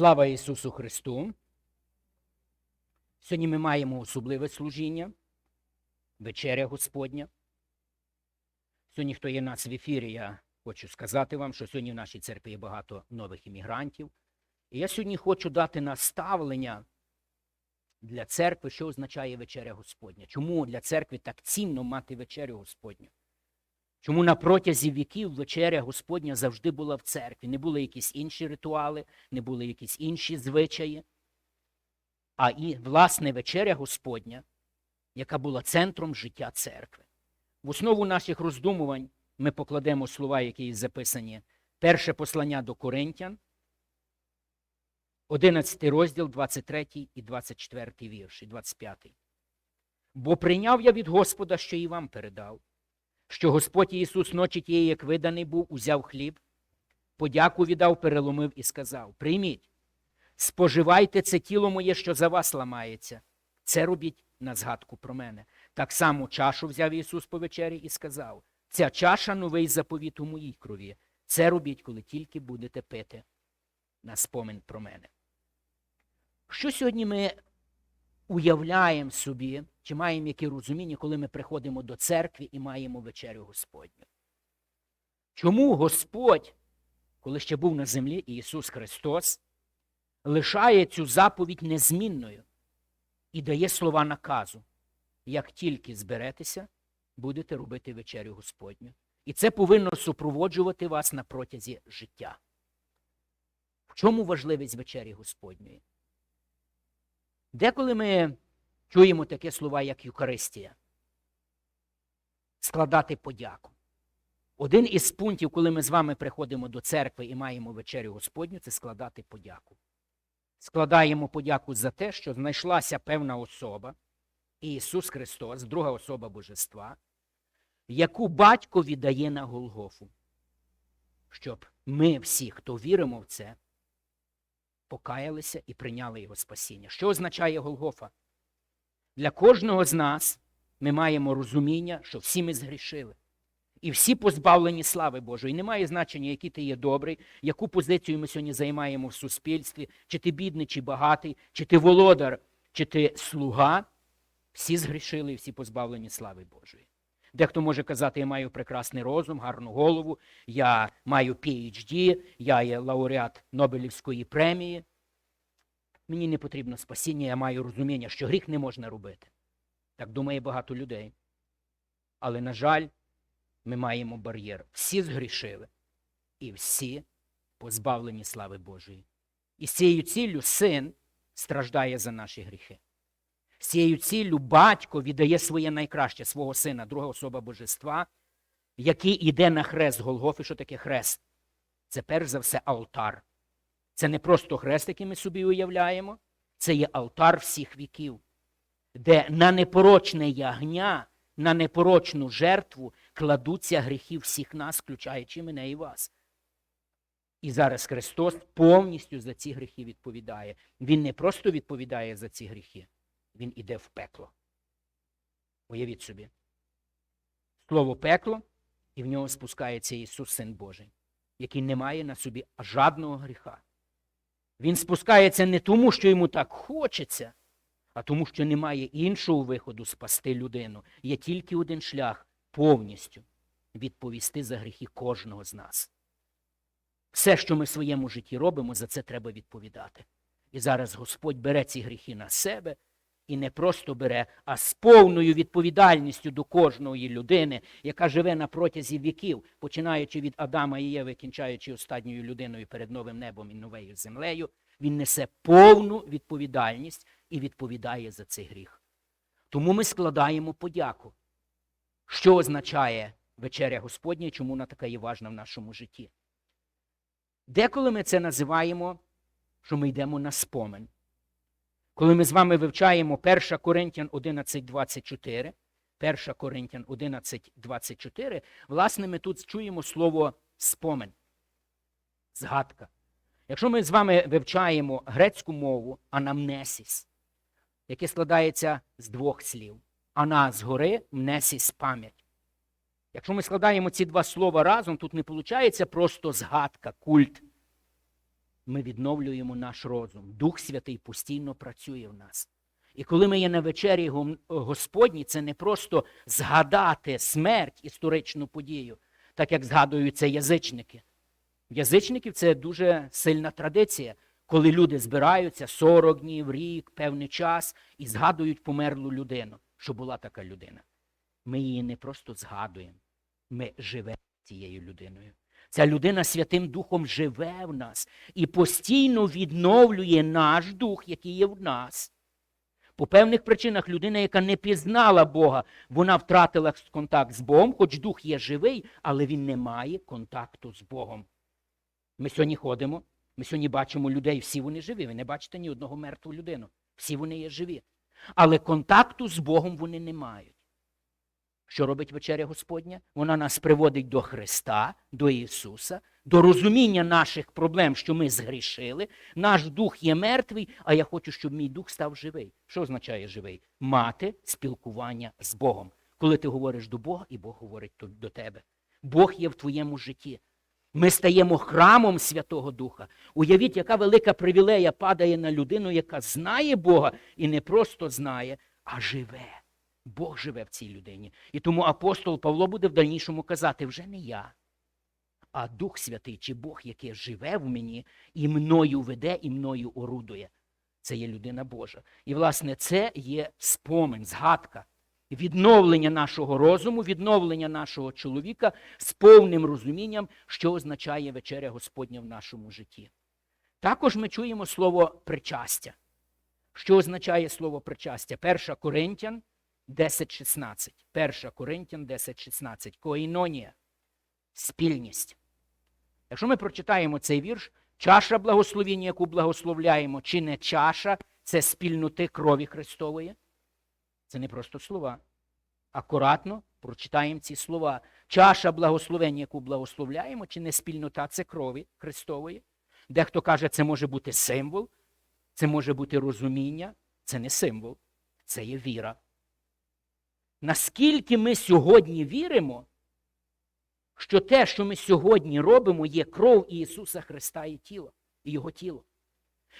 Слава Ісусу Христу! Сьогодні ми маємо особливе служіння, вечеря Господня. Сьогодні, хто є в нас в ефірі, я хочу сказати вам, що сьогодні в нашій церкві є багато нових іммігрантів. І я сьогодні хочу дати наставлення для церкви, що означає вечеря Господня. Чому для церкви так цінно мати вечерю Господню? Чому на протязі віків вечеря Господня завжди була в церкві? Не були якісь інші ритуали, не були якісь інші звичаї. А і, власне, вечеря Господня, яка була центром життя церкви. В основу наших роздумувань ми покладемо слова, які записані. Перше послання до Коринтян, 11 розділ, 23 і 24 вірш, і 25. Бо прийняв я від Господа, що і вам передав що Господь Ісус ночі тієї, як виданий був, узяв хліб, подяку віддав, переломив і сказав: Прийміть, споживайте це тіло моє, що за вас ламається. Це робіть на згадку про мене. Так само чашу взяв Ісус по вечері і сказав: Ця чаша новий заповіт у моїй крові. Це робіть, коли тільки будете пити на спомин про мене. Що сьогодні ми уявляємо собі, чи маємо яке розуміння, коли ми приходимо до церкви і маємо вечерю Господню? Чому Господь, коли ще був на землі Ісус Христос, лишає цю заповідь незмінною і дає слова наказу? Як тільки зберетеся, будете робити вечерю Господню. І це повинно супроводжувати вас на протязі життя. В чому важливість вечері Господньої? Деколи ми чуємо таке слова, як Юкаристія. Складати подяку. Один із пунктів, коли ми з вами приходимо до церкви і маємо вечерю Господню, це складати подяку. Складаємо подяку за те, що знайшлася певна особа, Ісус Христос, друга особа Божества, яку батько віддає на Голгофу. Щоб ми всі, хто віримо в це, покаялися і прийняли його спасіння. Що означає Голгофа? Для кожного з нас ми маємо розуміння, що всі ми згрішили. І всі позбавлені слави Божої. І немає значення, який ти є добрий, яку позицію ми сьогодні займаємо в суспільстві, чи ти бідний, чи багатий, чи ти володар, чи ти слуга. Всі згрішили і всі позбавлені слави Божої. Дехто може казати, я маю прекрасний розум, гарну голову, я маю PhD, я є лауреат Нобелівської премії. Мені не потрібно спасіння, я маю розуміння, що гріх не можна робити. Так думає багато людей. Але, на жаль, ми маємо бар'єр. Всі згрішили і всі позбавлені слави Божої. І з цією ціллю син страждає за наші гріхи. З цією ціллю батько віддає своє найкраще, свого сина, друга особа божества, який іде на хрест Голгофи. Що таке хрест? Це перш за все алтар. Це не просто хрест, який ми собі уявляємо, це є алтар всіх віків, де на непорочне ягня, на непорочну жертву кладуться гріхи всіх нас, включаючи мене і вас. І зараз Христос повністю за ці гріхи відповідає. Він не просто відповідає за ці гріхи, Він іде в пекло. Уявіть собі. Слово пекло, і в нього спускається Ісус, Син Божий, який не має на собі жадного гріха. Він спускається не тому, що йому так хочеться, а тому, що немає іншого виходу спасти людину. Є тільки один шлях повністю відповісти за гріхи кожного з нас. Все, що ми в своєму житті робимо, за це треба відповідати. І зараз Господь бере ці гріхи на себе і не просто бере, а з повною відповідальністю до кожної людини, яка живе на протязі віків, починаючи від Адама і Єви, кінчаючи останньою людиною перед новим небом і новою землею, він несе повну відповідальність і відповідає за цей гріх. Тому ми складаємо подяку, що означає вечеря Господня і чому вона така є важна в нашому житті. Деколи ми це називаємо, що ми йдемо на спомин. Коли ми з вами вивчаємо 1 Коринтян 11.24, 1 Коринтян 11.24, власне, ми тут чуємо слово спомин, згадка. Якщо ми з вами вивчаємо грецьку мову анамнесіс, яке складається з двох слів. Ана згори, мнесіс пам'ять. Якщо ми складаємо ці два слова разом, тут не виходить просто згадка, культ. Ми відновлюємо наш розум. Дух Святий постійно працює в нас. І коли ми є на вечері Господній, це не просто згадати смерть, історичну подію, так як згадуються язичники. В язичників це дуже сильна традиція, коли люди збираються 40 днів, рік, певний час і згадують померлу людину, що була така людина. Ми її не просто згадуємо, ми живемо цією людиною. Ця людина Святим Духом живе в нас і постійно відновлює наш дух, який є в нас. По певних причинах людина, яка не пізнала Бога, вона втратила контакт з Богом, хоч дух є живий, але він не має контакту з Богом. Ми сьогодні ходимо, ми сьогодні бачимо людей, всі вони живі. Ви не бачите ні одного мертву людину. Всі вони є живі. Але контакту з Богом вони не мають. Що робить вечеря Господня? Вона нас приводить до Христа, до Ісуса, до розуміння наших проблем, що ми згрішили. Наш дух є мертвий, а я хочу, щоб мій дух став живий. Що означає живий? Мати спілкування з Богом. Коли ти говориш до Бога, і Бог говорить до- тебе. Бог є в твоєму житті. Ми стаємо храмом Святого Духа. Уявіть, яка велика привілея падає на людину, яка знає Бога і не просто знає, а живе. Бог живе в цій людині. І тому апостол Павло буде в дальнішому казати: вже не я, а Дух Святий чи Бог, який живе в мені і мною веде, і мною орудує. Це є людина Божа. І, власне, це є спомин, згадка, відновлення нашого розуму, відновлення нашого чоловіка з повним розумінням, що означає вечеря Господня в нашому житті. Також ми чуємо слово причастя. Що означає слово причастя? 1 Коринтян 10.16. 1 Коринтян 10.16. Коїнонія. Спільність. Якщо ми прочитаємо цей вірш, чаша благословіння, яку благословляємо, чи не чаша, це спільноти крові Христової. Це не просто слова. Акуратно прочитаємо ці слова. Чаша благословення, яку благословляємо, чи не спільнота це крові Христової. Дехто каже, це може бути символ, це може бути розуміння, це не символ, це є віра. Наскільки ми сьогодні віримо, що те, що ми сьогодні робимо, є кров Ісуса Христа і тіло, і Його тіло.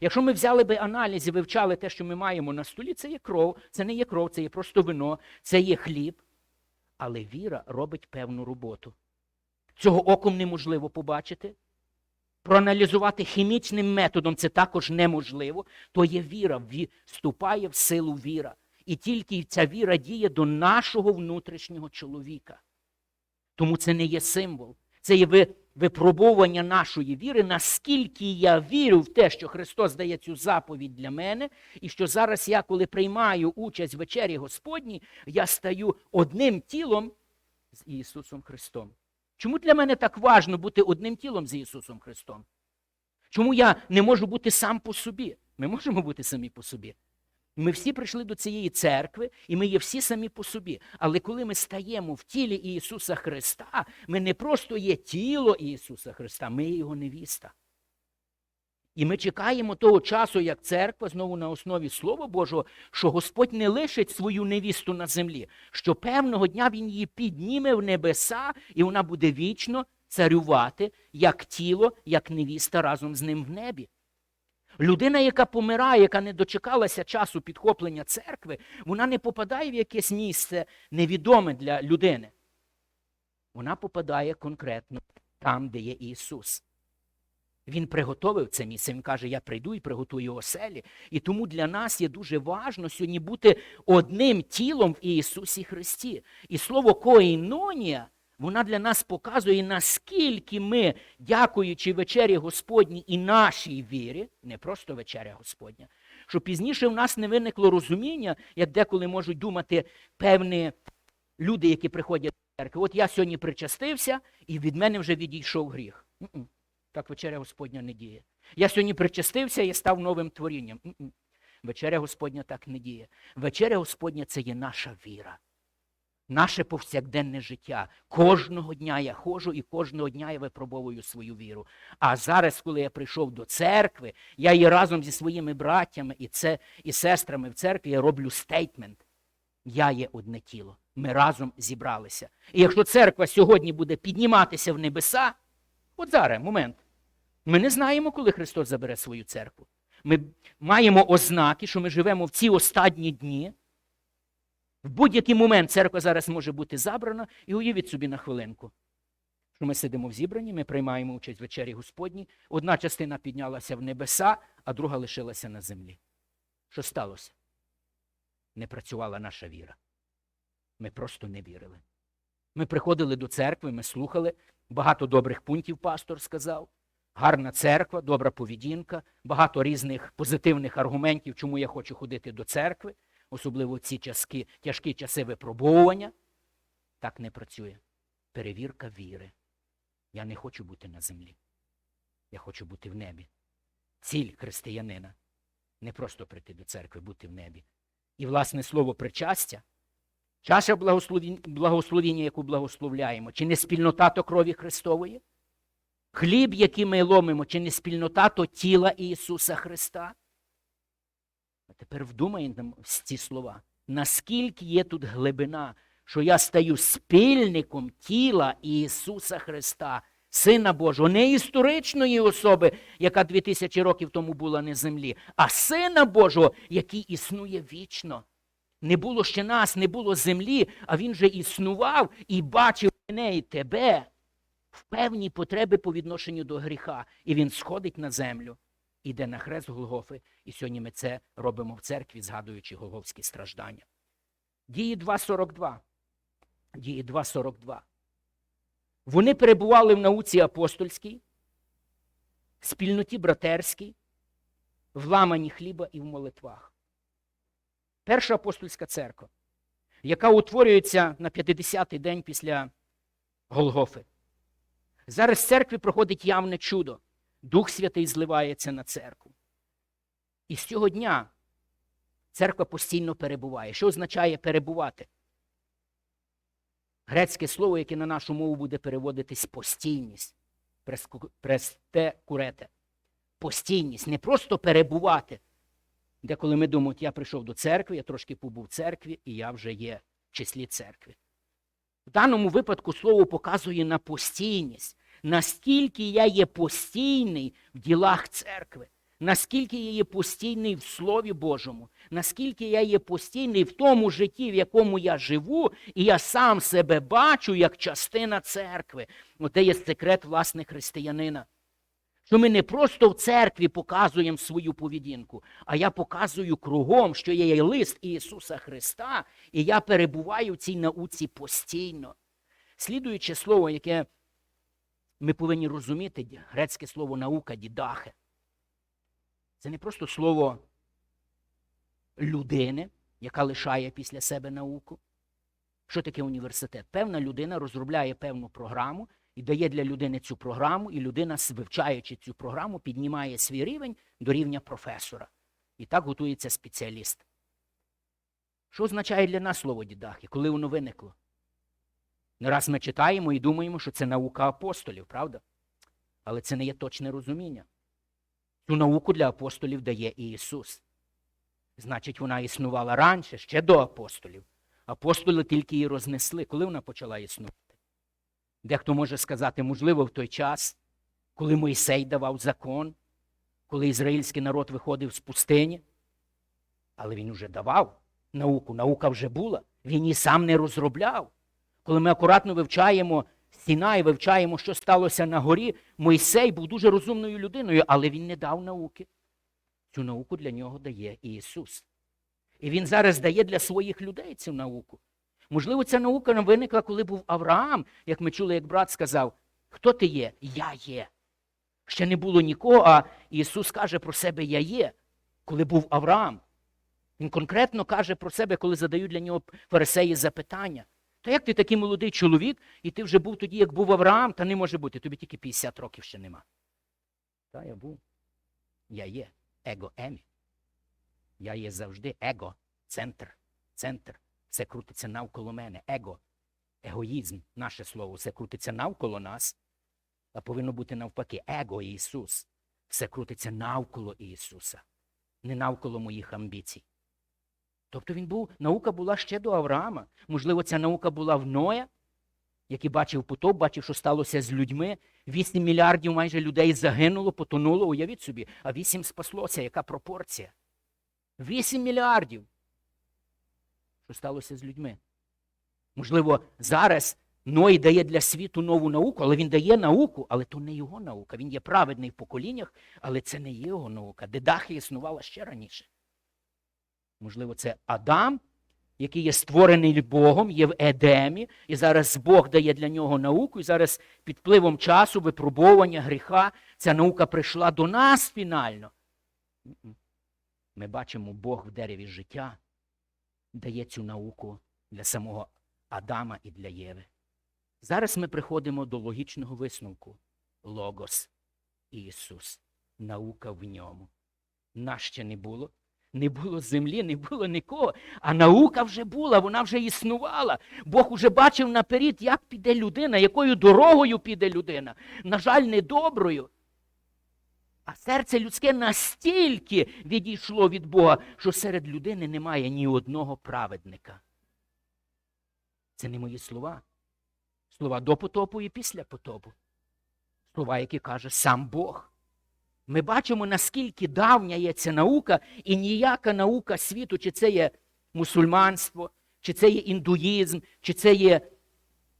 Якщо ми взяли би аналіз і вивчали те, що ми маємо на столі, це є кров, це не є кров, це є просто вино, це є хліб. Але віра робить певну роботу. Цього оком неможливо побачити. Проаналізувати хімічним методом це також неможливо. То є віра, вступає в силу віра. І тільки ця віра діє до нашого внутрішнього чоловіка. Тому це не є символ. Це є ви- випробовування нашої віри, наскільки я вірю в те, що Христос дає цю заповідь для мене, і що зараз я, коли приймаю участь в вечері Господній, я стаю одним тілом з Ісусом Христом. Чому для мене так важно бути одним тілом з Ісусом Христом? Чому я не можу бути сам по собі? Ми можемо бути самі по собі. Ми всі прийшли до цієї церкви, і ми є всі самі по собі. Але коли ми стаємо в тілі Ісуса Христа, ми не просто є тіло Ісуса Христа, ми є Його невіста. І ми чекаємо того часу, як церква, знову на основі Слова Божого, що Господь не лишить свою невісту на землі, що певного дня Він її підніме в небеса, і вона буде вічно царювати, як тіло, як невіста разом з ним в небі. Людина, яка помирає, яка не дочекалася часу підхоплення церкви, вона не попадає в якесь місце невідоме для людини. Вона попадає конкретно там, де є Ісус. Він приготовив це місце. Він каже: Я прийду і приготую оселі. І тому для нас є дуже важно сьогодні бути одним тілом в Ісусі Христі. І слово коїнонія, вона для нас показує, наскільки ми, дякуючи вечері Господній і нашій вірі, не просто вечеря Господня, що пізніше в нас не виникло розуміння, як деколи можуть думати певні люди, які приходять до церкви. От я сьогодні причастився, і від мене вже відійшов гріх. Так вечеря Господня не діє. Я сьогодні причастився і став новим творінням. Вечеря Господня так не діє. Вечеря Господня це є наша віра, наше повсякденне життя. Кожного дня я ходжу і кожного дня я випробовую свою віру. А зараз, коли я прийшов до церкви, я є разом зі своїми браттями і, це, і сестрами в церкві я роблю стейтмент. Я є одне тіло. Ми разом зібралися. І якщо церква сьогодні буде підніматися в небеса, от зараз, момент, Ми не знаємо, коли Христос забере свою церкву. Ми маємо ознаки, що ми живемо в ці останні дні. В будь-який момент церква зараз може бути забрана, і уявіть собі на хвилинку, що ми сидимо в зібранні, ми приймаємо участь в вечері Господній. Одна частина піднялася в небеса, а друга лишилася на землі. Що сталося? Не працювала наша віра. Ми просто не вірили. Ми приходили до церкви, ми слухали, багато добрих пунктів пастор сказав. Гарна церква, добра поведінка, багато різних позитивних аргументів, чому я хочу ходити до церкви, особливо ці часки, тяжкі часи випробовування. Так не працює. Перевірка віри. Я не хочу бути на землі. Я хочу бути в небі. Ціль християнина не просто прийти до церкви, бути в небі. І, власне, слово причастя, чаша благословіння, яку благословляємо, чи не спільнота то крові Христової? Хліб, який ми ломимо, чи не спільнота то тіла Ісуса Христа? А тепер вдумаємо в ці слова. Наскільки є тут глибина, що я стаю спільником тіла Ісуса Христа, Сина Божого, не історичної особи, яка дві тисячі років тому була на землі, а Сина Божого, який існує вічно. Не було ще нас, не було землі, а Він же існував і бачив мене і тебе в певні потреби по відношенню до гріха. І він сходить на землю, іде на хрест Голгофи. І сьогодні ми це робимо в церкві, згадуючи голговські страждання. Дії 2.42. Дії 2.42. Вони перебували в науці апостольській, спільноті братерській, в ламані хліба і в молитвах. Перша апостольська церква, яка утворюється на 50-й день після Голгофи. Зараз в церкві проходить явне чудо. Дух Святий зливається на церкву. І з цього дня церква постійно перебуває. Що означає перебувати? Грецьке слово, яке на нашу мову буде переводитись постійність. Престе курете. Постійність. Не просто перебувати. Деколи ми думаємо, я прийшов до церкви, я трошки побув в церкві, і я вже є в числі церкви. В даному випадку слово показує на постійність, наскільки я є постійний в ділах церкви, наскільки я є постійний в Слові Божому, наскільки я є постійний в тому житті, в якому я живу, і я сам себе бачу як частина церкви. Оте є секрет власне християнина. Що ми не просто в церкві показуємо свою поведінку, а я показую кругом, що є лист Ісуса Христа, і я перебуваю в цій науці постійно. Слідуюче слово, яке ми повинні розуміти, грецьке слово наука, дідахе. Це не просто слово людини, яка лишає після себе науку. Що таке університет? Певна людина розробляє певну програму і дає для людини цю програму, і людина, вивчаючи цю програму, піднімає свій рівень до рівня професора. І так готується спеціаліст. Що означає для нас слово дідахи, коли воно виникло? Не раз ми читаємо і думаємо, що це наука апостолів, правда? Але це не є точне розуміння. Цю науку для апостолів дає і Ісус. Значить, вона існувала раніше, ще до апостолів. Апостоли тільки її рознесли. Коли вона почала існувати? Дехто може сказати, можливо, в той час, коли Мойсей давав закон, коли ізраїльський народ виходив з пустині. Але він вже давав науку, наука вже була. Він її сам не розробляв. Коли ми акуратно вивчаємо стіна і вивчаємо, що сталося на горі, Мойсей був дуже розумною людиною, але він не дав науки. Цю науку для нього дає Ісус. І Він зараз дає для своїх людей цю науку. Можливо, ця наука нам виникла, коли був Авраам, як ми чули, як брат сказав, хто ти є? Я є. Ще не було нікого, а Ісус каже про себе Я є, коли був Авраам. Він конкретно каже про себе, коли задають для нього фарисеї запитання. Та як ти такий молодий чоловік, і ти вже був тоді, як був Авраам, та не може бути, тобі тільки 50 років ще нема. Та я був. Я є. Его емі. Я є завжди его, центр, центр. Все крутиться навколо мене. Его. Егоїзм, наше слово, все крутиться навколо нас, а повинно бути навпаки. Его Ісус. Все крутиться навколо Ісуса, не навколо моїх амбіцій. Тобто він був, наука була ще до Авраама. Можливо, ця наука була в Ноя, який бачив потоп, бачив, що сталося з людьми. 8 мільярдів майже людей загинуло, потонуло, уявіть собі, а 8 спаслося. Яка пропорція? 8 мільярдів. Що сталося з людьми? Можливо, зараз Ной дає для світу нову науку, але він дає науку, але то не його наука. Він є праведний в поколіннях, але це не його наука. Дедахи існувала ще раніше. Можливо, це Адам, який є створений Богом, є в Едемі, і зараз Бог дає для нього науку, і зараз під впливом часу, випробування, гріха, ця наука прийшла до нас фінально. Ми бачимо, Бог в дереві життя дає цю науку для самого Адама і для Єви. Зараз ми приходимо до логічного висновку. Логос Ісус. Наука в ньому. Нас ще не було. Не було землі, не було нікого. А наука вже була, вона вже існувала. Бог уже бачив наперед, як піде людина, якою дорогою піде людина. На жаль, не доброю. А серце людське настільки відійшло від Бога, що серед людини немає ні одного праведника. Це не мої слова. Слова до потопу і після потопу. Слова, які каже сам Бог. Ми бачимо, наскільки давня є ця наука, і ніяка наука світу, чи це є мусульманство, чи це є індуїзм, чи це є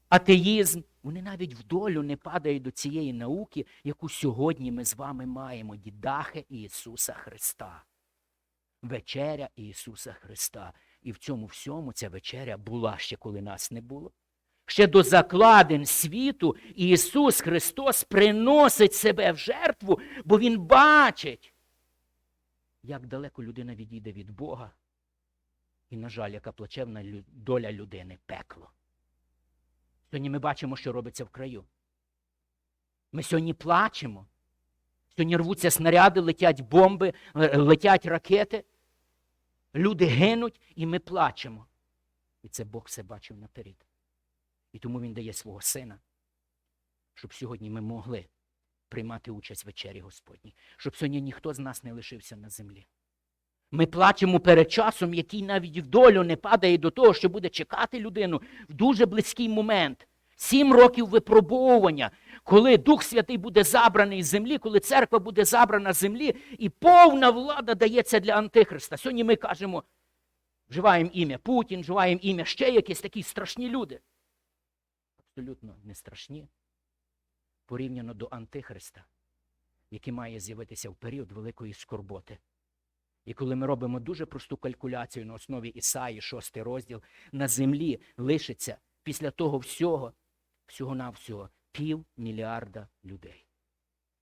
атеїзм, вони навіть в долю не падають до цієї науки, яку сьогодні ми з вами маємо дідахи Ісуса Христа. Вечеря Ісуса Христа. І в цьому всьому ця вечеря була ще, коли нас не було. Ще до закладин світу Ісус Христос приносить себе в жертву, бо Він бачить, як далеко людина відійде від Бога. І, на жаль, яка плачевна доля людини пекло. Сьогодні ми бачимо, що робиться в краю. Ми сьогодні плачемо. Сьогодні рвуться снаряди, летять бомби, е, летять ракети. Люди гинуть, і ми плачемо. І це Бог все бачив наперед. І тому Він дає свого сина, щоб сьогодні ми могли приймати участь в вечері Господній, щоб сьогодні ніхто з нас не лишився на землі. Ми плачемо перед часом, який навіть в долю не падає до того, що буде чекати людину в дуже близький момент. Сім років випробовування, коли Дух Святий буде забраний з землі, коли церква буде забрана з землі, і повна влада дається для Антихриста. Сьогодні ми кажемо, вживаємо ім'я Путін, вживаємо ім'я ще якісь такі страшні люди. Абсолютно не страшні порівняно до Антихриста, який має з'явитися в період великої скорботи. І коли ми робимо дуже просту калькуляцію на основі Ісаї, шостий розділ, на землі лишиться після того всього, всього-навсього, пів мільярда людей.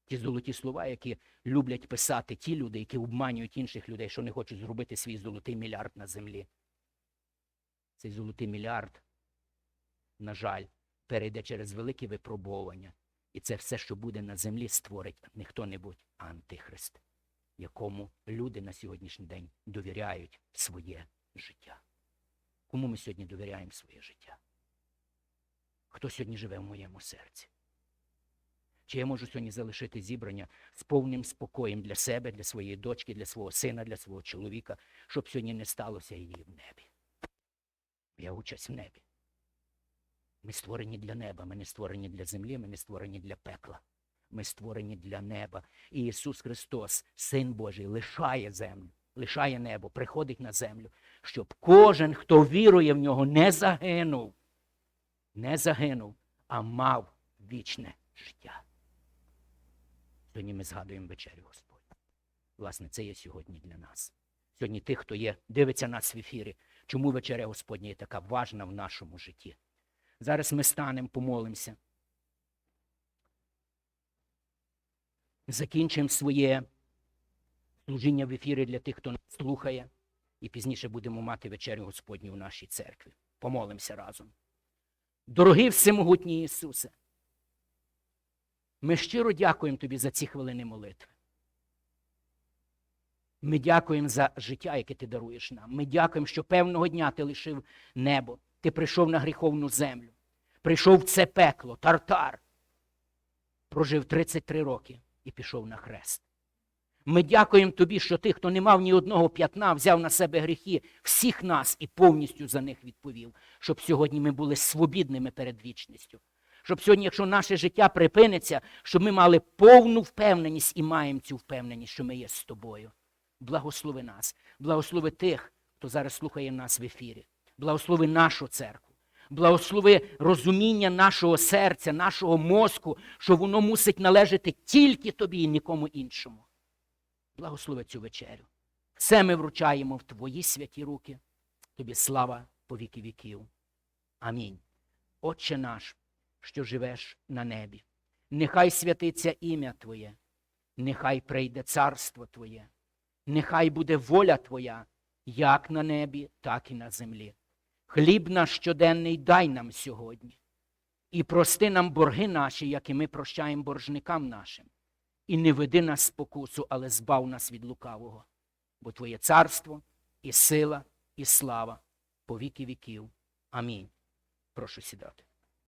Ті золоті слова, які люблять писати ті люди, які обманюють інших людей, що не хочуть зробити свій золотий мільярд на землі. Цей золотий мільярд, на жаль, перейде через великі випробування. І це все, що буде на землі, створить не хто-небудь, антихрист якому люди на сьогоднішній день довіряють своє життя. Кому ми сьогодні довіряємо своє життя? Хто сьогодні живе в моєму серці? Чи я можу сьогодні залишити зібрання з повним спокоєм для себе, для своєї дочки, для свого сина, для свого чоловіка, щоб сьогодні не сталося її в небі? Я участь в небі. Ми створені для неба, ми не створені для землі, ми не створені для пекла. Ми створені для неба. І Ісус Христос, Син Божий, лишає землю, лишає небо, приходить на землю, щоб кожен, хто вірує в нього, не загинув, не загинув, а мав вічне життя. Сьогодні ми згадуємо вечерю Господь. Власне, це є сьогодні для нас. Сьогодні тих, хто є, дивиться нас в ефірі, чому вечеря Господня є така важна в нашому житті. Зараз ми станемо, помолимося. закінчимо своє служіння в ефірі для тих, хто нас слухає, і пізніше будемо мати вечерю Господню в нашій церкві. Помолимося разом. Дорогий всемогутній Ісусе, ми щиро дякуємо Тобі за ці хвилини молитви. Ми дякуємо за життя, яке ти даруєш нам. Ми дякуємо, що певного дня ти лишив небо, ти прийшов на гріховну землю, прийшов в це пекло, тартар, прожив 33 роки і пішов на хрест. Ми дякуємо тобі, що ти, хто не мав ні одного п'ятна, взяв на себе гріхи всіх нас і повністю за них відповів, щоб сьогодні ми були свобідними перед вічністю. Щоб сьогодні, якщо наше життя припиниться, щоб ми мали повну впевненість і маємо цю впевненість, що ми є з тобою. Благослови нас, благослови тих, хто зараз слухає нас в ефірі. Благослови нашу церкву. Благослови розуміння нашого серця, нашого мозку, що воно мусить належати тільки тобі і нікому іншому. Благослови цю вечерю. Все ми вручаємо в твої святі руки. Тобі слава по віки віків. Амінь. Отче наш, що живеш на небі, нехай святиться ім'я Твоє, нехай прийде царство Твоє, нехай буде воля Твоя, як на небі, так і на землі. Хліб наш щоденний дай нам сьогодні. І прости нам борги наші, як і ми прощаємо боржникам нашим. І не веди нас спокусу, але збав нас від лукавого. Бо Твоє царство і сила, і слава по віки віків. Амінь. Прошу сідати.